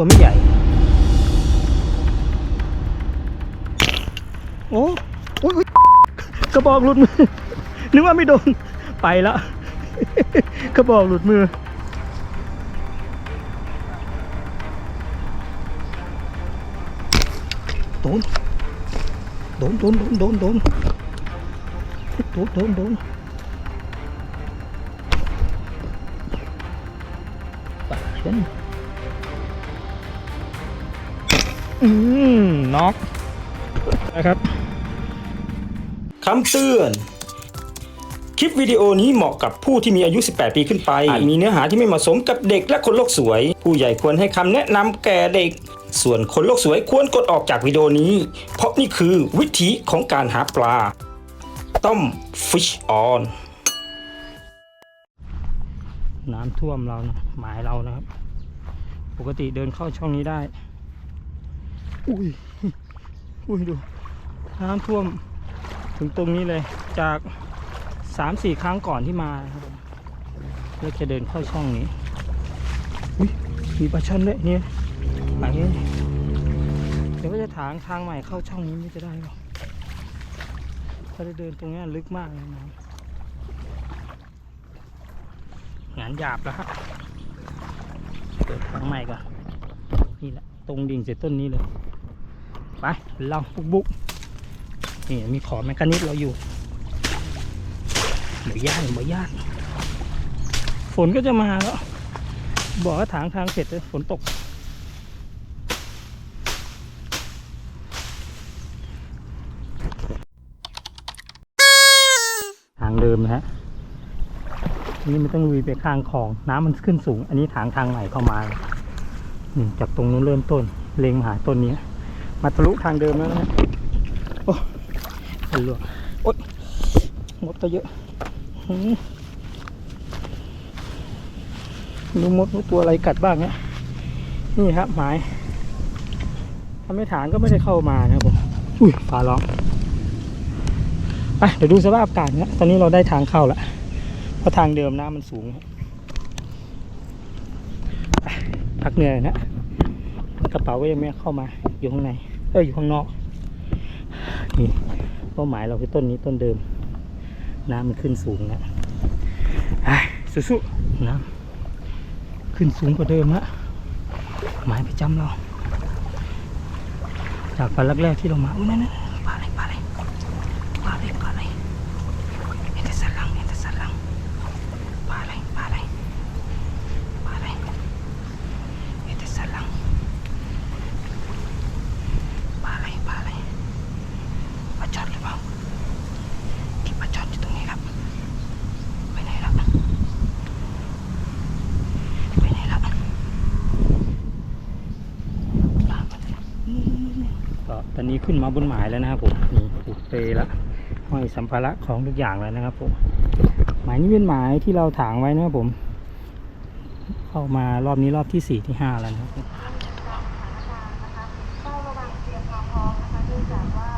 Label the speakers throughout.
Speaker 1: ัวไม่ใหญ่ โอ้อุ้ยกระบอกหลุดมือ นึกว่าไม่โดน ไปแล้ว กระบอกหลุดมือ โดน โดนโดนโดนโดนโดนโดนโดนไปฉัน อืมน็อกนะครับ
Speaker 2: คำเตือน คลิปวิดีโอนี้เหมาะกับผู้ที่มีอายุ 18 ปีขึ้นไป อาจมีเนื้อหาที่ไม่เหมาะสมกับเด็กและคนโลกสวย ผู้ใหญ่ควรให้คำแนะนำแก่เด็ก ส่วนคนโลกสวยควรกดออกจากวิดีโอนี้ เพราะนี่คือวิธีของการหาปลา ต้ม fish on
Speaker 1: น้ำท่วมเรานะหมายเรานะครับ ปกติเดินเข้าช่องนี้ได้ อุ้ย อุ้ยดู น้ำท่วมถึงตรงนี้เลย จากสามสี่ครั้งก่อนที่มาครับแล้วจะเดินเข้าช่องนี้ อุ้ย มีปลาช่อนด้วยเนี่ยไปเลยเดี๋ยวว่าจะถางทางใหม่เข้าช่องนี้ไม่จะได้หรอถ้าได้เดินตรงนี้ลึกมากเลยนะงานหยาบแล้วครับเปิดทางใหม่ก่อนนี่แหละ ตรงดิ่งเสร็จต้นนี้เลย ไปเราบุกบุกนี่มีขอแมกนิสเราอยู่หมูย่างหมูย่างฝนก็จะมาแล้ว บอกว่าถางทางเสร็จเลยฝนตก ทางเดิมนะฮะนี่มันต้องลุยไปข้างคลอง น้ำมันขึ้นสูง อันนี้ทางทางใหม่เข้ามานี่จากตรงนู้นเริ่มต้น เลงมาหาต้นนี้ มาทะลุทางเดิมแล้วนะโอ้ยหลวงโอ๊ยมดก็เยอะหืมไม่รู้มดรู้ตัวอะไรกัดบ้างเนี่ยนี่ครับหมายถ้าไม่ฐานก็ไม่ได้เข้ามานะครับผมอุ้ยฟ้าร้องไปเดี๋ยวดูสภาพอากาศเนี่ยตอนนี้เราได้ทางเข้าแล้วเพราะทางเดิมน้ำมันสูงพักเหนื่อยนะกระเป๋าก็ยังไม่เข้ามาอยู่ข้างใน เอออยู่ข้างนอกนี่เป้าหมายเราคือต้นนี้ต้นเดิม น้ำมันขึ้นสูงนะไอ้สู้ๆน้ำขึ้นสูงกว่าเดิมละหมายประจำเรา จากฝันแรกๆที่เรามาอุ้ยนั่นนั่นปลาอะไรปลาอะไรปลาอะไรปลาอะไรเห็นแต่สันหลังเห็นแต่สันหลังปลาอะไรปลาอะไรปลาอะไรเห็นแต่สันหลัง ปลาอะไรปลาอะไรปลาจอดหรือเปล่าที่ปลาจอดอยู่ตรงนี้ครับ ไปไหนแล้วไปไหนแล้วตามมาเลยก็ตอนนี้ขึ้นมาบนหมายแล้วนะครับผมนี่ผูกเปลแล้วห้อย สัมภาระของทุกอย่างแล้วนะครับผมหมายนี้เป็นหมายที่เราถางไว้นะครับผม เข้ามารอบนี้รอบที่สี่ที่ห้าแล้วนะครับผม
Speaker 3: เฝ้าระวังเตรียมความพร้อมนะคะเนื่องจากว่า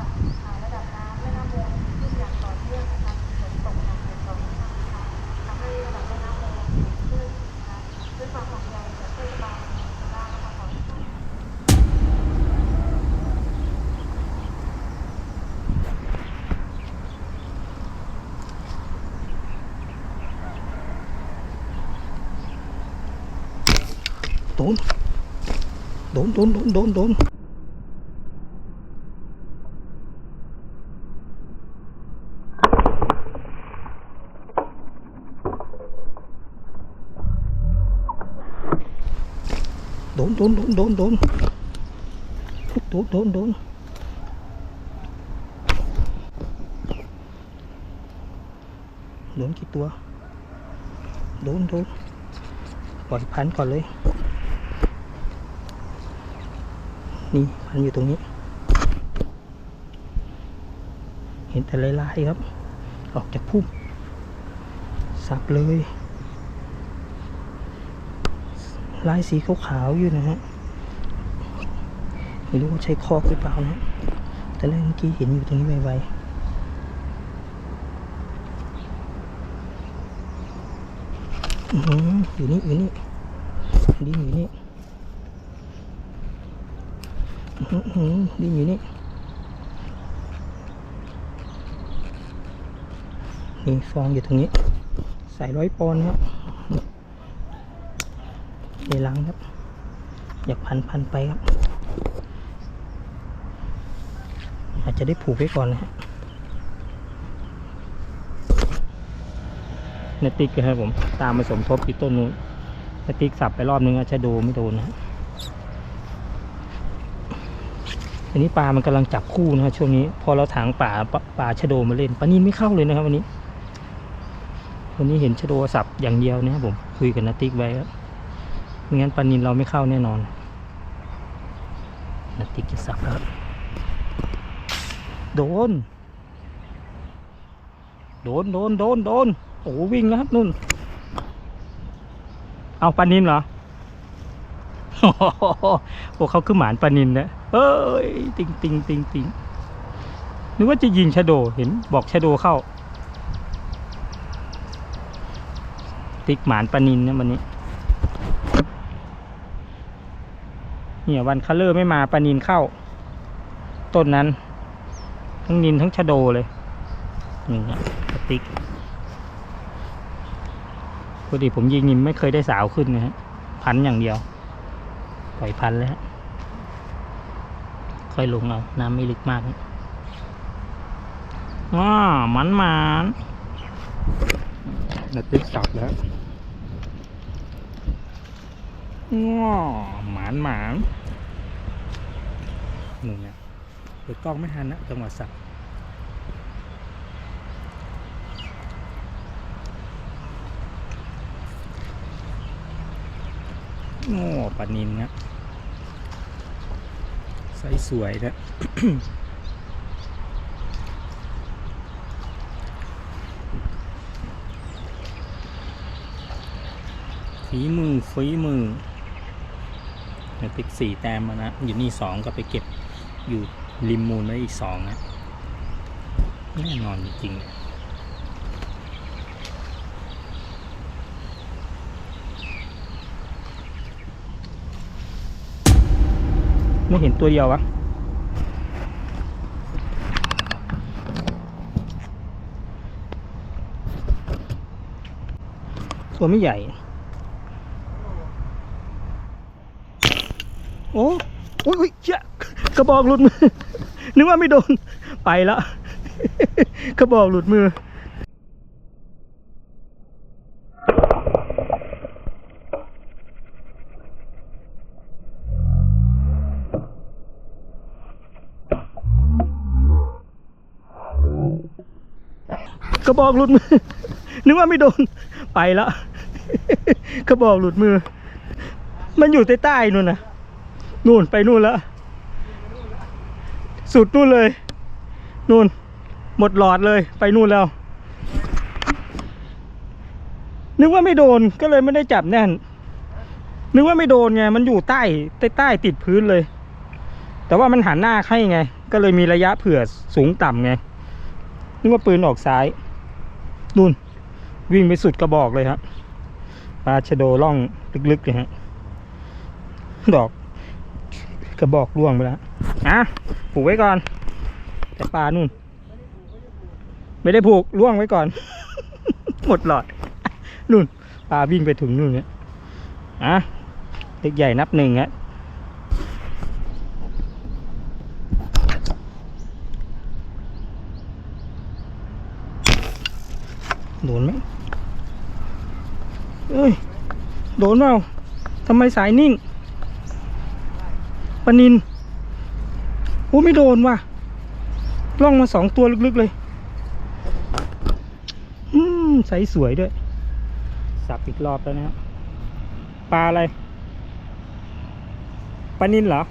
Speaker 3: อ่าระดับน้ำแม่น้ำมูลขึ้นอย่างต่อเนื่องนะคะฝนตกหนักอย่างต่อเนื่องนะคะทำให้ระดับแม่น้ำมูลสูงขึ้นนะคะด้วยความห่วงใยจากเทศบาลเมืองสุราษฎร์นะคะขอ
Speaker 1: โดน โดนโดนโดนโดนโดนโดนโดนโด นโดนโดนโดนโดนโดนโดนกี่ตันอยู่ตรงนี้ เห็นแต่ลายๆครับ ออกจากพุ่มสับเลยลายสีขาวๆอยู่นะฮะไม่รู้ว่าใช้คอกหรือเปล่านะแต่แรกเมื่อกี้เห็นอยู่ตรงนี้ไวๆอือหืออยู่นี่อยู่นี่อันอยู่นี่ อื้อหือ ดิ้นอยู่นี่ นี่ฟองอยู่ตรงนี้ ใส่ร้อยปอนครับในลังครับ อยากพันพันไปครับ อาจจะได้ผูกไว้ก่อนนะฮะนติกะครับผม ตามมาสมทบที่ต้นนู้นนติกสับไปรอบนึงอาจจะโดไม่โดนนะฮะ อันนี้ปลามันกำลังจับคู่นะฮะช่วงนี้ พอเราถางป่าปลาปลาชะโดมาเล่นปลานินไม่เข้าเลยนะครับวันนี้วันนี้เห็นชะโดสับอย่างเดียวนะครับผมคุยกับนติกไว้ครับไม่งั้นปลานินเราไม่เข้าแน่นอนนติกจะสับแล้วโดน โดนโดนโดนโดนโอ้วิ่งแล้วครับนุ่น เอาปลานินเหรอ โอ้โหเขาคือหมานปลานินนะเอ้ยติงติงติงติงนึกว่าจะยิงชะโดเห็นบอกชะโดเข้า ติ๊กหมานปลานินนะวันนี้เนี่ยวันคัลเลอร์ไม่มาปลานินเข้า ต้นนั้น ทั้งนินทั้งชะโดเลยนี่ฮะติ๊กปกติผมยิงนินไม่เคยได้สาวขึ้นนะฮะพันอย่างเดียว ปล่อยพันแล้วฮะค่อยลงเอา น้ำไม่ลึกมากนะว้ามันมันนาติ๊กสับแล้วว้าหมานหมานหนึ่งเนี่ยเปิดกล้องไม่ทันนะจังหวะสับ โอ้ปลานินนะไซส์สวยนะฝีมือฝีมือติ๊กสี่แต้มมานะ อยู่นี่สองก็ไปเก็บอยู่ริมมูลไว้อีกสองนะแน่นอนจริงๆ ไม่เห็นตัวเดียววะตัวไม่ใหญ่ โอ้โอ้ยเจ๊ะกระบอกหลุดมือ นึกว่าไม่โดน ไปแล้ว กระบอกหลุดมือ ระบอกหลุดมือ นึกว่าไม่โดน ไปแล้ว กระบอกหลุดมือ มันอยู่ใต้ใต้ๆนู่นนะนู่นไปนู่นแล้ว สุดนู่นเลย นู่น หมดหลอดเลย ไปนู่นแล้ว นึกว่าไม่โดน ก็เลยไม่ได้จับแน่น นึกว่าไม่โดนไง มันอยู่ใต้ ใต้ใต้ติดพื้นเลย แต่ว่ามันหันหน้าให้ไง ก็เลยมีระยะเผื่อสูงต่ำไงนึกว่าปืนออกซ้าย นู่น วิ่งไปสุดกระบอกเลยครับปลาชะโดล่องลึกๆเลยฮะดอก กระบอกร่วงไปแล้วอะผูกไว้ก่อน แต่ปลานู่น ไม่ได้ผูกล่วงไว้ก่อน หมดหลอดนู่นปลาวิ่งไปถึงนู่นเนี่ยอะเล็กใหญ่นับหนึ่งฮะ โดนไหมเอ้ย โดนเปล่าทำไมสายนิ่งปลานินโอ้ไม่โดนว่ะล่องมาสองตัวลึกๆเลย อืมใสสวยด้วย สับอีกรอบแล้วนะฮะปลาอะไรปลานินเหรอ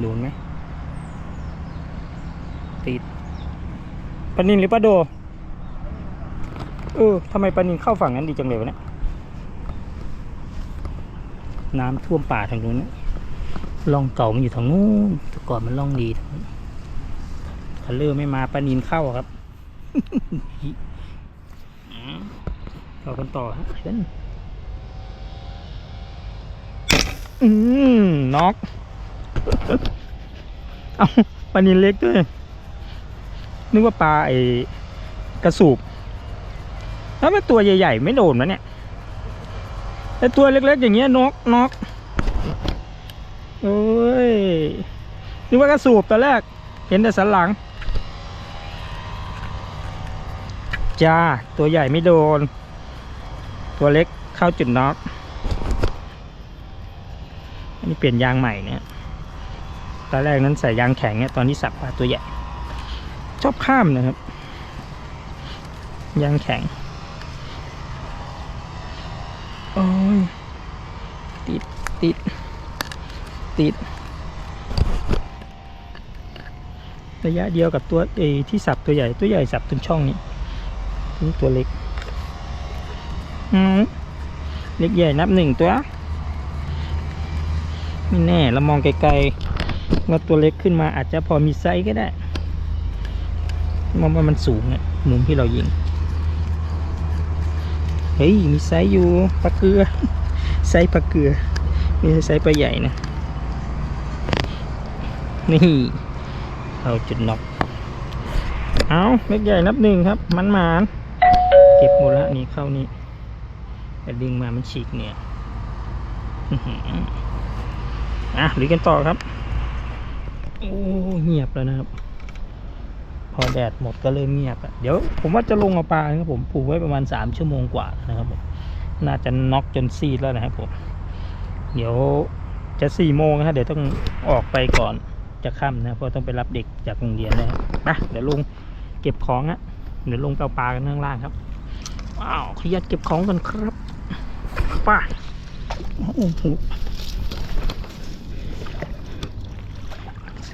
Speaker 1: โดนไหม ติด ปลานินหรือปลาโด เออทำไมปลานินเข้าฝั่งนั้นดีจังเลยวะเนี่ย น้ำท่วมป่าทางนู้นนะล่องเก่ามันอยู่ทางนู้นแต่ก่อนมันล่องดีทางนู้นคันเลอร์ไม่มาปลานินเข้าครับอืมต่อกันต่อฮะเช่นอืมน็อก เอาปลานินเล็กด้วย นึกว่าปลาไอ้กระสูบแล้วมันตัวใหญ่ๆ ไม่โดนมันเนี่ยแต่ตัวเล็กๆ อย่างเงี้ยนกนกโอ้ยนึกว่ากระสูบตอนแรก เห็นแต่สันหลัง จ้า ตัวใหญ่ไม่โดน ตัวเล็กเข้าจุดน็อกอันนี้เปลี่ยนยางใหม่เนี่ยตอนแรกนั้นใส่ยางแข็งเนี่ยตอนที่สับปลาตัวใหญ่ ชอบข้ามนะครับ ยางแข็งโอ้ยติดติดติด ระยะเดียวกับตัวเออที่สับตัวใหญ่ตัวใหญ่สับตรงช่องนี้นี่ตัวเล็กอืมเล็กใหญ่นับหนึ่งตัวไม่แน่เรามองไกลๆว่าตัวเล็กขึ้นมาอาจจะพอมีไซส์ก็ได้ มองว่ามันสูงอะมุมที่เรายิง เฮ้ย มีไซส์อยู่ปลาเกลือ ไซส์ปลาเกลือม่ไซส์ปลาใหญ่นะ นี่ เอาจุดน็อกเอาเล็กใหญ่นับหนึ่งครับ มันหมานเก็บหมดละนี่เข้านี่แต่ดึงมามันฉีกเนี่ยอะหรือกันต่อครับ โอ้เงียบแล้วนะครับ พอแดดหมดก็เริ่มเงียบเดี๋ยวผมว่าจะลงเอาปลาครับผมผูกไว้ประมาณสามชั่วโมงกว่านะครับผมน่าจะน็อกจนซีดแล้วนะครับผมเดี๋ยวจะสี่โมงนะฮะเดี๋ยวต้องออกไปก่อนจะค่ำนะเพราะต้องไปรับเด็กจากโรงเรียนนะครับไปเดี๋ยวลงเก็บของอะเดี๋ยวลงไปเอาปลากันข้างล่างครับว้าวขยันเก็บของกันครับไป้าโอ้โห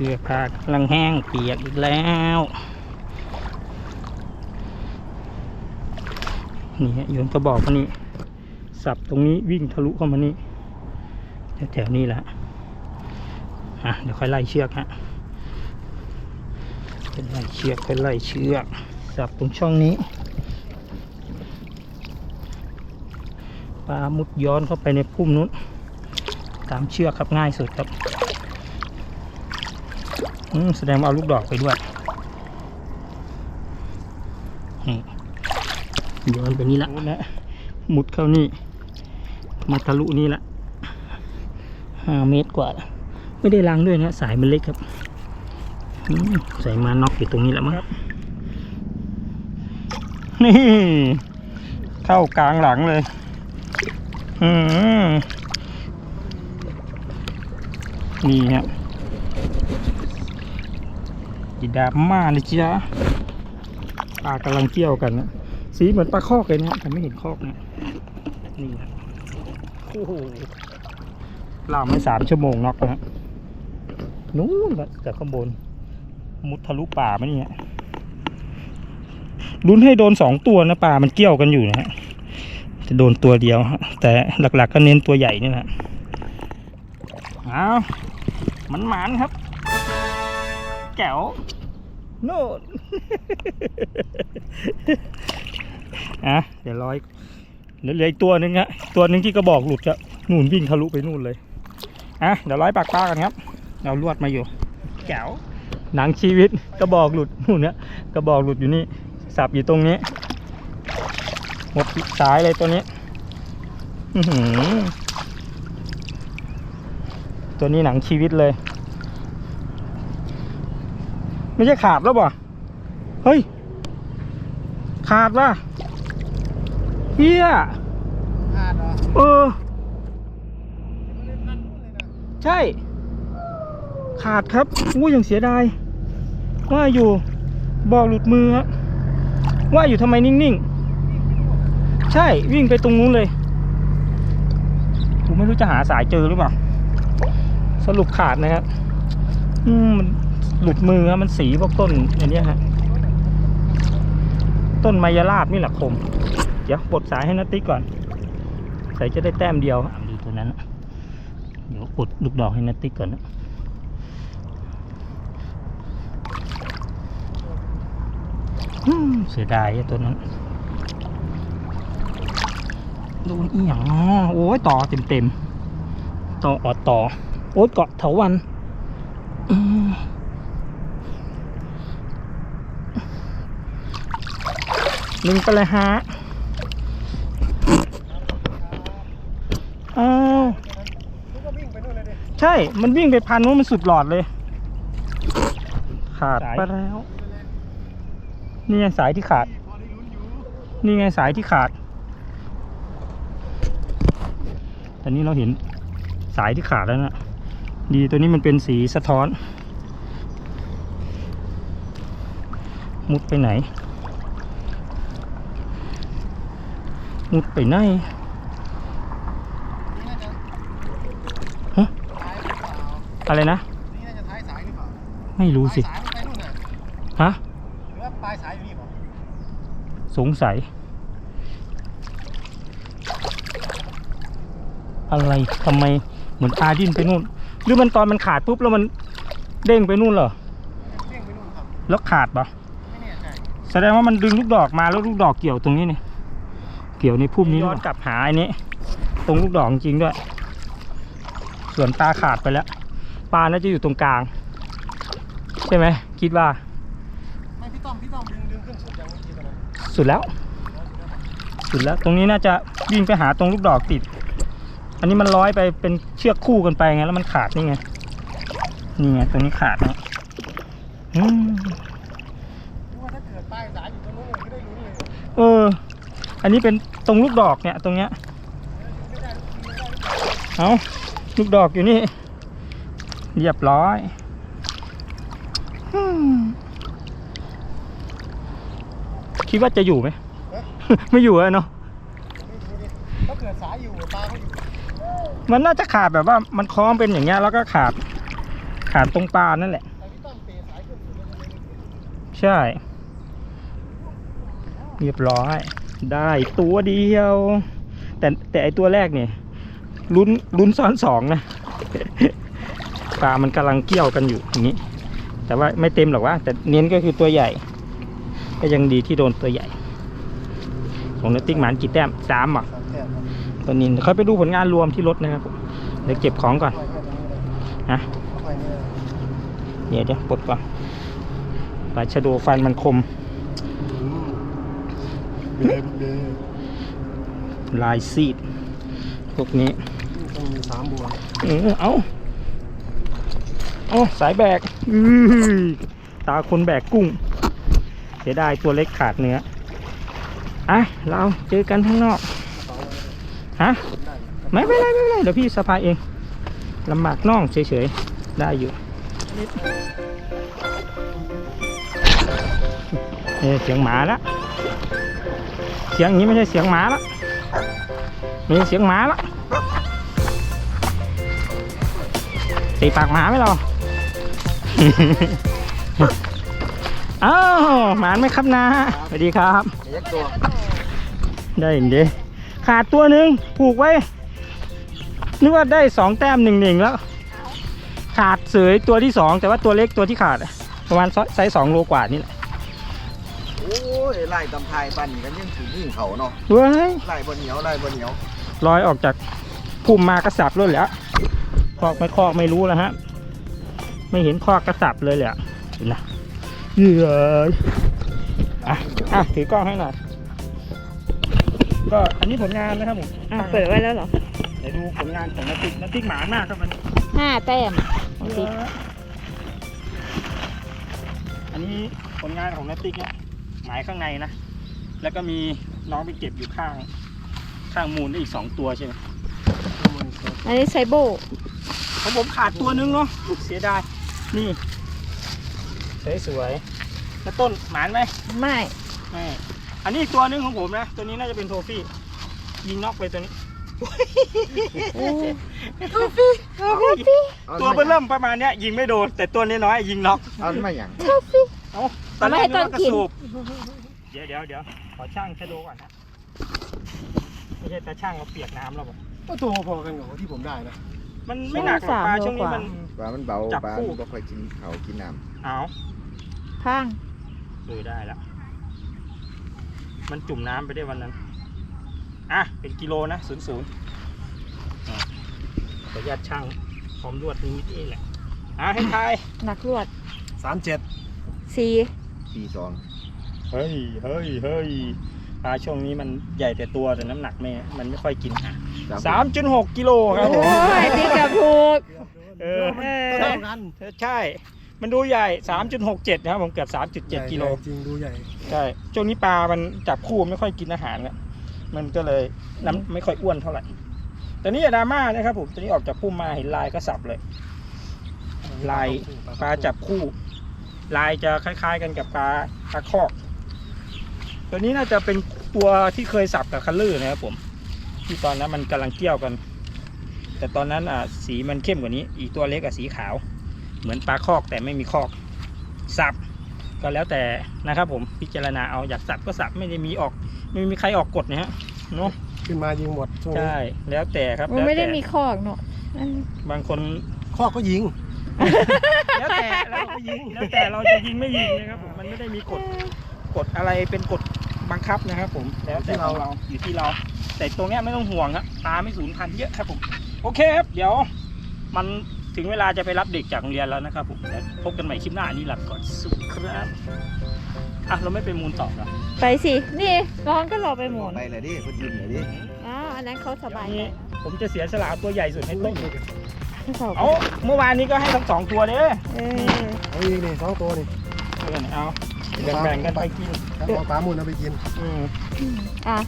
Speaker 1: สื้อผ้ากำลังแห้งเปียกอีกแล้ว นี่โยนกระบอกมานี่ สับตรงนี้วิ่งทะลุเข้ามานี่แถวๆนี้แหละอะเดี๋ยวค่อยไล่เชือกฮะเป็นไล่เชือกค่อยไล่เชือก สับตรงช่องนี้ ปลามุดย้อนเข้าไปในพุ่มนู้น ตามเชือกครับง่ายสุดครับ แสดงว่าเอาลูกดอกไปด้วยนี่ย้อนไปนี่ละนะมุดเข้านี่ มาทะลุนี่ละห้าเมตรกว่าละไม่ได้ล้างด้วยนะสายมันเล็กครับอืมใส่มาน็อกอยู่ตรงนี้แหล้วมั้งครับ นี่ เข้ากลางหลังเลย อืมนี่ครับ จีดาม่าเลยจ้าปลากำลังเกี่ยวกันนะสีเหมือนปลาคอกเลยนะแต่ไม่เห็นคอกนะนี่ครับโอ้โหล่าไม่สามชั่วโมงน็อกนะนู้นจากข้างบน มุดทะลุป่ามาเนี่ยลุ้นให้โดนสองตัวนะป่ามันเกี่ยวกันอยู่นะฮะจะโดนตัวเดียว แต่หลักๆก็เน้นตัวใหญ่นี่แหละเอามันหมานครับ แก้วโน่นอะเดี๋ยวร้อยเหลืออีกตัวหนึงฮะตัวหนึงที่กระบอกหลุดจะนู่นวิ่งทะลุไปนู่นเลยอะเดี๋ยวร้อยปากปลากันครับเอาลวดมาอยู่ แก้วหนังชีวิตกระบอกหลุดนู่นเนี่ยกระบอกหลุดอยู่นี่สับอยู่ตรงนี้หมดสายเลยตัวนี้อื้อหือตัวนี้หนังชีวิตเลย ไม่ใช่ขาดแล้วป่ะเฮ้ย ขาดว่ะเฮีย
Speaker 4: ขาดเหรอ
Speaker 1: เออ
Speaker 4: มันเล่นนั่นนู่นเลยนะ
Speaker 1: ใช่ ขาดครับอู้ยังเสียดาย ว่าอยู่ บอกหลุดมือฮะว่าอยู่ทำไมนิ่งๆ ใช่วิ่งไปตรงนู้นเลยผมไม่รู้จะหาสายเจอหรือเปล่า สรุปขาดนะครับ อืมมัน หลุดมือครับมันสีพวกต้นอันนี้ฮะต้นไมยราบนี่แหละคม เดี๋ยวปลดสายให้นัตติ๊กก่อน ใส่จะได้แต้มเดียวดูตัวนั้น เดี๋ยวปลดลูกดอกให้นัตติ๊กก่อนนะเสียดายตัวนั้นโดนอีหยังอ๋อโอ้ยต่อเต็มเต็มต่ออดต่อ โอ๊ยเกาะเถาวันอืม หนึ่งไปเลยฮะอ้าวใช่ มันวิ่งไปพันนู้นมันสุดหลอดเลย ขาดไปแล้ว นี่ไงสายที่ขาด
Speaker 4: นี่
Speaker 1: ไงสายที่ขาด แตอนนี้เราเห็นสายที่ขาดแล้วนะ ดีตัวนี้มันเป็นสีสะท้อน มุดไปไหน มุดไปไหน
Speaker 4: นี่น่าจะ
Speaker 1: ฮะ
Speaker 4: ท้ายหรือเปล่า
Speaker 1: อะไรนะ
Speaker 4: นี่น่าจะท้ายสายหรือเปล่า
Speaker 1: ไม่รู้สิ
Speaker 4: ปลายสายมันไปนู่นน่ะ
Speaker 1: ฮะ
Speaker 4: หรือว่าปลายสายอยู่นี่เปล่า
Speaker 1: สงสัย อะไรทำไมเหมือนปลาดิ้นไปนู่น หรือมันตอนมันขาดปุ๊บแล้วมันเด้งไปนู่นเหรอ
Speaker 4: เด้งไปนู่นครับ
Speaker 1: แล้วขาดปะ
Speaker 4: ไม่แน่ใจ
Speaker 1: แสดงว่ามันดึงลูกดอกมาแล้วลูกดอกเกี่ยวตรงนี้นี่ เกี่ยวในพุ่มนี้ย้อนกลับหาอันนี้ ตรงลูกดอกจริงด้วย ส่วนตาขาดไปแล้ว ปลาน่าจะอยู่ตรงกลาง ใช่ไหมคิดว่า
Speaker 4: ไม่พี่ต้อมพี่ต้อมดึงดึงขึ้นสุดยังเมื่อกี้ตอนนั้น
Speaker 1: สุดแล้ว สุดแล้ว ตรงนี้น่าจะวิ่งไปหาตรงลูกดอกติด อันนี้มันร้อยไปเป็นเชือกคู่กันไปไงแล้วมันขาดนี่ไง นี่ไงตรงนี้ขาดนะอืม
Speaker 4: เพราะว่าถ้าเกิดปลายสายอยู่ตรงนู้นเลยก็ได้ลุ้นเลย
Speaker 1: เออ อันนี้เป็นตรงลูกดอกเนี่ยตรงเนี้ยเอาลูกดอกอยู่นี่เรียบร้อยอคิดว่าจะอยู่ไหมไม่อยู่อะเนาะ
Speaker 4: ม่รู้ดิถ้าเกิดสายอยู่ปลาก็อยู่
Speaker 1: มันน่าจะขาดแบบว่ามันคล้องเป็นอย่างเงี้ยแล้วก็ขาดขาดตรงปลานั่นแหละใช่ เรียบร้อย ได้ตัวเดียว แต่แต่ไอตัวแรกเนี่ยลุ้นลุ้นซ้อนสองนะปลามันกำลังเกี่ยวกันอยู่อย่างนี้ แต่ว่าไม่เต็มหรอกว่า แต่เน้นก็คือตัวใหญ่ ก็ยังดีที่โดนตัวใหญ่ ของนติ๊กหมานกี่แต้มสามอะ
Speaker 4: สามแต้มครับ
Speaker 1: ตัวนี้เขาไปดูผลงานรวมที่รถนะครับเดี๋ยวเก็บของก่อน
Speaker 4: ปล่อยแค่ตรงนี้เนี่ยเดี๋
Speaker 1: ยวเดี๋ยวปลดก่อนปลาชะโดฟันมันคม
Speaker 4: เลเบล
Speaker 1: ลายซีด พวกนี้
Speaker 4: ต้องมีสามบัว
Speaker 1: เออเอาเอาสายแบกอื้อตาคนแบกกุ้ง เสียดายตัวเล็กขาดเนื้อ อะ เราเจอกันข้างนอก ฮะ ไม่เป็นไรไม่เป็นไรเดี๋ยวพี่สะพายเอง ลำบากน่องเฉยๆ ได้อยู่เอะเสียงหมาละเสียงอย่างนี้ไม่ใช่เสียงหมาละไม่ใช่เสียงหมาละตีปากหมาไหมเราอ้าวหมานไหมครับนะสวัสดีครับ
Speaker 4: ยักตัว
Speaker 1: ได้อย่งเดียวขาดตัวหนึ่งผูกไว้ นึกว่าได้สองแต้มหนึ่งหนึ่งแล้ว ขาดเสยตัวที่สองแต่ว่าตัวเล็กตัวที่ขาดอะประมาณไซส์สองโลกว่านี่แหละ
Speaker 5: ยไล่ตำไทยปันกันยังถือยิ่งเขาเนาะ
Speaker 1: เว้ย
Speaker 5: ไล่บนเหนียวไล่บนเหนียว
Speaker 1: ลอยออกจากพุ่มมากระสับเลยแหละคอกไม่คอกไม่รู้แล้วฮะ ไม่เห็นคอกกระสับเลยแหละเห็นนะเย้ยอะอะถือกล้องให้หน่อยก็อันนี้ผลงานนะครับผม
Speaker 6: อะเปิดไว้แล้วเหรอ
Speaker 1: เดี๋ยวดูผลงานของนักติ๊กนักติ๊กหมามากครับมัน
Speaker 6: ห้าแต้มของติ๊ก
Speaker 1: อันนี้ผลงานของนักติ๊กเนี่ย หมายข้างในนะ แล้วก็มีน้องไปเก็บอยู่ข้าง ข้างมูลได้อีกสองตัวใช่ไหม
Speaker 6: อันนี้ไซโบ
Speaker 1: ของผมขาดตัวนึงเนาะเสียดาย นี่ สวยๆแล้วต้นหมานไหม
Speaker 6: ไม่
Speaker 1: ไม่ อันนี้อีกตัวนึงของผมนะ ตัวนี้น่าจะเป็นโทฟี่ ยิงน็อกไปตัวนี้ ตัวเบิ่มเริ่มประมาณเนี้ยยิงไม่โดน แต่ตัวน้อยๆยิงน็อก
Speaker 5: เอาไม่อย่าง
Speaker 1: เอ้าตอนแรกนึกว่ากระสูบเดี๋ยวเดี๋ยวเดี๋ยวขอช่างชะโดก่อนนะไม่ใช่ตาช่างเราเปียกน้ำแล้วบอก
Speaker 4: ก็ตัวพอๆกันกับที่ผมได้นะ
Speaker 1: มันไม่หนักหรอกปลาช่วงนี้มัน
Speaker 5: ปลามันเบา
Speaker 1: จับ
Speaker 5: ปลา
Speaker 1: คู่
Speaker 5: มันบ่ค่อยกินเขากินน้
Speaker 1: เอา
Speaker 6: ข้าง
Speaker 1: เออได้แล้วมันจุ่มน้ำไปได้วันนั้น อะ เป็นกิโลนะศูนย์ศูนย์ขออนุญาตช่างพร้อมลวดนี้นี่แหละ อะ ให้ทาย
Speaker 6: หนักลวด
Speaker 4: สามเจ็ด
Speaker 6: สี่
Speaker 5: ปีสอง
Speaker 1: เฮ้ยเฮ้ยเฮ้ยปลาช่วงนี้มันใหญ่แต่ตัวแต่น้ำหนักไม่มันไม่ค่อยกินอะสามจุดหกกิโลครับผ
Speaker 6: โอ้
Speaker 1: ม
Speaker 6: ยตีกับถูก
Speaker 1: เออ
Speaker 6: เออ
Speaker 4: เท่ากัน
Speaker 1: ใช่ มันดูใหญ่ 3.67 นะครับผมเกือบ3.7กิโล
Speaker 4: จริงดูใหญ่
Speaker 1: ใช่ ช่วงนี้ปลามันจับคู่ไม่ค่อยกินอาหารแล้ว มันก็เลยน้ำไม่ค่อยอ้วนเท่าไหร่แต่นี่อย่าดราม่านะครับผมตอนนี้ออกจากพุ่มมาเห็นลายก็สับเลย ลายปลาจับคู่ ลายจะคล้าย ๆ กันกับปลาปลาคอก ตัวนี้น่าจะเป็นตัวที่เคยสับกับคัลเลอร์นะครับผม ที่ตอนนั้นมันกำลังเกี่ยวกัน แต่ตอนนั้นอะสีมันเข้มกว่านี้ อีกตัวเล็กกับสีขาว เหมือนปลาคอกแต่ไม่มีคอก สับ ก็แล้วแต่นะครับผมพิจารณาเอาอยากสับก็สับไม่ได้มีออกไม่มีใครออกกฎนะฮะเนาะ
Speaker 4: ขึ้นมายิงหมดช่วงนี้
Speaker 1: ใช่แล้วแต่ครับ
Speaker 6: มันไม่ได้
Speaker 1: แล้วแต่
Speaker 6: มีคอกเนาะอัน
Speaker 1: บางคน
Speaker 4: ข้อก็ยิง
Speaker 1: แล้วแต่เราก็ยิงแล้วแต่เราจะยิงไม่ยิงนะครับผมมันไม่ได้มีกฎกฎอะไรเป็นกฎบังคับนะครับผมแล้วแต่ของเราอยู่ที่เรา แต่ตรงเนี้ยไม่ต้องห่วงครับปลาไม่สูญพันธุ์เยอะครับผม โอเคครับ เดี๋ยว มัน ถึงเวลาจะไปรับเด็กจากโรงเรียนแล้วนะครับผมแล้วพบกันใหม่คลิปหน้าอันนี้หลับก่อนสวัสดีครับอะเราไม่ไปมูลต่อเหรอ
Speaker 6: ไปสิ นี่น้องก็รอไปหมุน
Speaker 5: ไปเลยดิเพิ่นยืนเลยดิ
Speaker 6: อ๋ออันนั้นเขาสบาย
Speaker 1: นี่
Speaker 6: ใจ
Speaker 1: ผมจะเสียสละตัวใหญ่สุดให้ต้น
Speaker 6: เขา
Speaker 1: เอาเมื่อวานนี้ก็ให้ทั้งสองตัวเด้อ
Speaker 6: เออ
Speaker 4: เอาอีกนี่สองตัวนี่
Speaker 1: เออเอาแบ่งๆกันไปกิน
Speaker 4: เอาปลาหมุนเอาไปกิน
Speaker 1: อืม
Speaker 6: อะ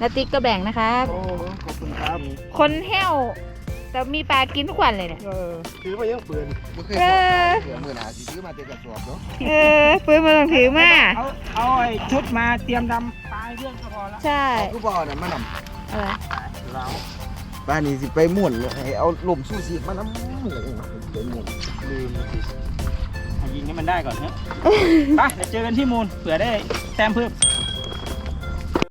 Speaker 6: นาติ๊กก็แบ่งนะครับ
Speaker 1: โอ้ขอบคุณครับ
Speaker 6: คนแห้ว แต่มีปลากินทุกวันเลยเนี่ย
Speaker 1: เออ
Speaker 4: ถือมายังเปืน
Speaker 5: บ่เคย
Speaker 6: เออ
Speaker 5: เสือมือหนาสิซื้อมาเต็มกระสอบเนาะ
Speaker 6: เออปืนมาลองถือมา
Speaker 1: เอาเอาไอ้ชุดมาเตรียมดำปลายเรื่องก็พอแล้ว
Speaker 6: ใช่
Speaker 5: เอาคือบ่เอานั่นมานำ
Speaker 6: อะไร
Speaker 1: เรา
Speaker 5: บ้านนี้สิไปม่วนให้เอาลมสู้สีมานำเป็นม่วน
Speaker 1: ลืมสิเอายิงให้มันได้ก่อนเนอะ ไปเดี๋ยวเจอกันที่มูลเผื่อได้แต้มเพิ่ม